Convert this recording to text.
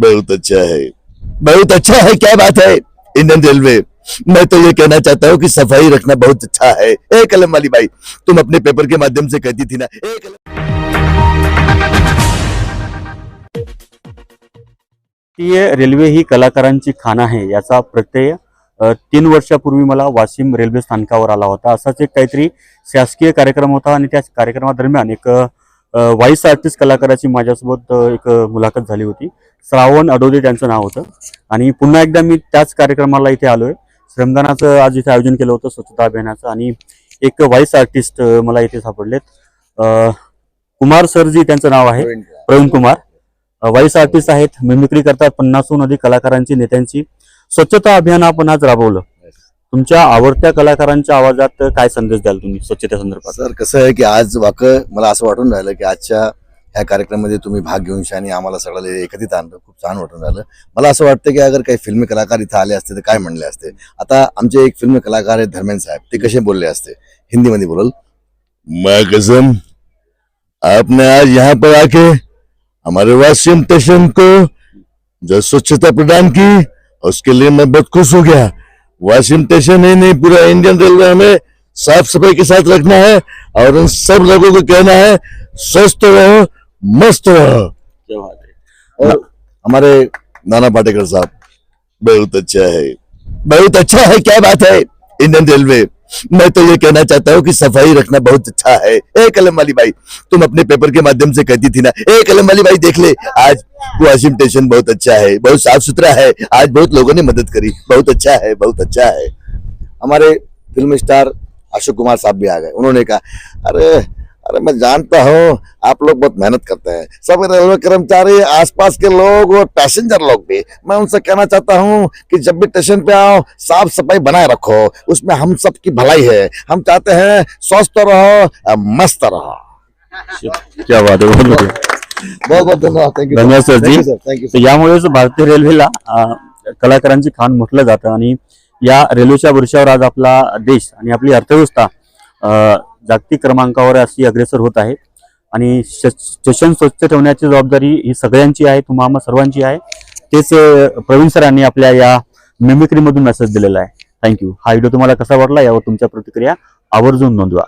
बहुत अच्छा है। बहुत अच्छा है क्या बात है? इंडियन रेलवे मैं तो ये कहना चाहता हूँ कि सफाई रखना बहुत अच्छा है। ए कलम वाली भाई तुम अपने पेपर के माध्यम से कहती थी ना ए कलम रेल्वे ही कलाकारांची खाण आहे याचा प्रत्यय तीन वर्षापूर्वी मला वाशिम रेल्वे स्थानकावर आला होता. असाच एक काहीतरी शासकीय कार्यक्रम होता आणि त्या कार्यक्रमादरम्यान एक व्हाईस आर्टिस्ट कलाकाराची माझ्यासोबत एक मुलाखत झाली होती. श्रावण अडोदे त्यांचं नाव होतं. आणि पुन्हा एकदा मी त्याच कार्यक्रमाला इथे आलोय. श्रमदानाचं आज इथे आयोजन केलं होतं स्वच्छता अभियानाचं. आणि एक व्हाईस आर्टिस्ट मला इथे सापडलेत. कुमार सरजी त्यांचं नाव आहे. प्रवीण कुमार. व्हाईस आर्टिस्ट आहेत मिमिक्री करतात पन्नासहून अधिक कलाकारांची नेत्यांची. स्वच्छता अभियान आपण आज राबवलं. तुमच्या आवडत्या कलाकारांच्या आवाजात काय संदेश द्याल तुम्ही स्वच्छते संदर्भात सर कसं आहे की आज वाक मला असं वाटून राहिलं की आजच्या ह्या कार्यक्रमामध्ये तुम्ही भाग घेऊन आणि आम्हाला सगळ्याला एकत्रित आणलं. खूप छान वाटून राहिलं. मला असं वाटतं की अगर काही फिल्मी कलाकार इथं आले असते तर काय म्हणले असते? आता आमचे एक फिल्मी कलाकार आहेत धर्मेंद्र साहेब. ते कसे बोलले असते? हिंदीमध्ये बोलल. मैं कसम आपने आज यहाँ पर आके हमारे वाशिम स्टेशन को जो स्वच्छता प्रदान की उसके लिए मैं बहुत खुश हो गया। वाशिम स्टेशन ही नहीं पूरा इंडियन रेलवे हमें साफ सफाई के साथ रखना है और उन सब लोगों को कहना है स्वस्थ रहो मस्त रहो। और हमारे नाना पाटेकर साहब बहुत अच्छा है। बहुत अच्छा है क्या बात है इंडियन रेलवे मैं तो ये कहना चाहता हूँ कि सफाई रखना बहुत अच्छा है। ए कलम वाली भाई तुम अपने पेपर के माध्यम से कहती थी ना ए कलम वाली भाई देख ले आज वाशिम स्टेशन बहुत अच्छा है बहुत साफ सुथरा है आज बहुत लोगों ने मदद करी बहुत अच्छा है बहुत अच्छा है। हमारे फिल्म स्टार अशोक कुमार साहब भी आ गए उन्होंने कहा अरे अरे मैं जानता हूँ आप लोग बहुत मेहनत करते हैं। सब रेलवे कर्मचारी आसपास के लोग और पैसेंजर लोग भी मैं उनसे कहना चाहता हूँ कि जब भी स्टेशन पे आओ साफ़ सफ़ाई बनाए रखो। उसमें हम सब की भलाई है। हम चाहते हैं स्वस्थ रहो मस्त रहो। क्या बात है. बहुत बहुत धन्यवाद। यू धन्यवाद sir ji. Sir thank you यामुळेच भारतीय रेल्वेला अ, कलाकारांची खाण म्हटलं जातं आणि या रेल्वेच्या वर्षावर आज आपला देश आणि आपली अर्थव्यवस्था जागतिक क्रमांकावर अशी अग्रेसर होत आहे. आणि स्टेशन स्वच्छ ठेवण्याची जबाबदारी ही सगळ्यांची आहे तुम्हाला सर्वांची आहे. तेच प्रवीण सरांनी आपल्या या मिमिक्रीमधून मेसेज दिलेला आहे. थँक्यू हा व्हिडिओ तुम्हाला कसा वाटला यावर तुमच्या प्रतिक्रिया आवर्जून नोंदवा.